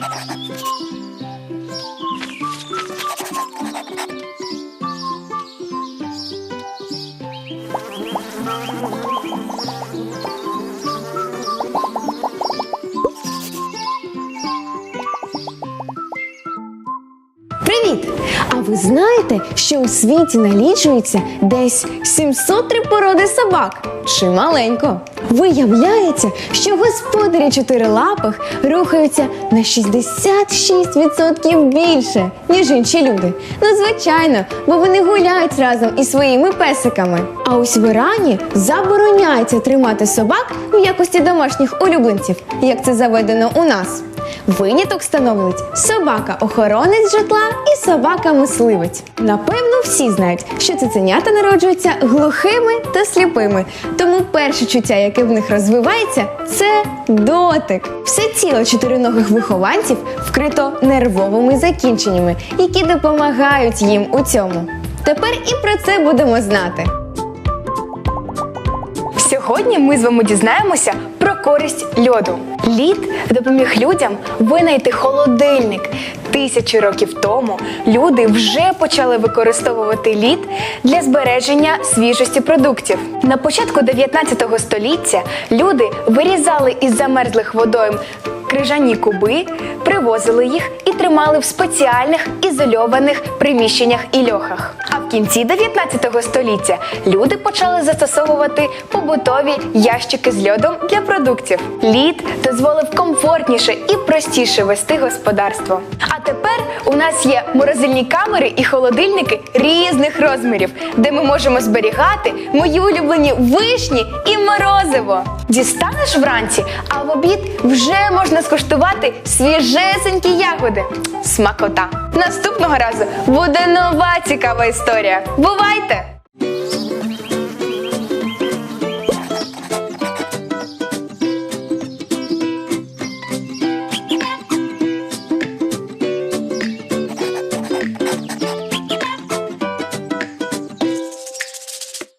Thank you. Привіт! А ви знаєте, що у світі налічується десь 703 породи собак? Чималенько. Виявляється, що господарі чотирилапих рухаються на 66% більше, ніж інші люди. Ну, звичайно, бо вони гуляють разом із своїми песиками. А ось в Ірані забороняється тримати собак в якості домашніх улюбленців, як це заведено у нас. Виняток становить собака-охоронець житла і собака-мисливець. Напевно, всі знають, що цуценята народжуються глухими та сліпими. Тому перше чуття, яке в них розвивається, це дотик. Все тіло чотириногих вихованців вкрито нервовими закінченнями, які допомагають їм у цьому. Тепер і про це будемо знати. Сьогодні ми з вами дізнаємося користь льоду. Лід допоміг людям винайти холодильник. Тисячі років тому люди вже почали використовувати лід для збереження свіжості продуктів. На початку 19 століття люди вирізали із замерзлих водойм крижані куби, привозили їх і тримали в спеціальних ізольованих приміщеннях і льохах. А в кінці 19 століття люди почали застосовувати побутові ящики з льодом для продуктів. Лід дозволив комфортніше і простіше вести господарство. А тепер у нас є морозильні камери і холодильники різних розмірів, де ми можемо зберігати мої улюблені вишні і морозиво. Дістанеш вранці, а в обід вже можна скуштувати свіжесенькі ягоди. Смакота! Наступного разу буде нова цікава історія. Бувайте!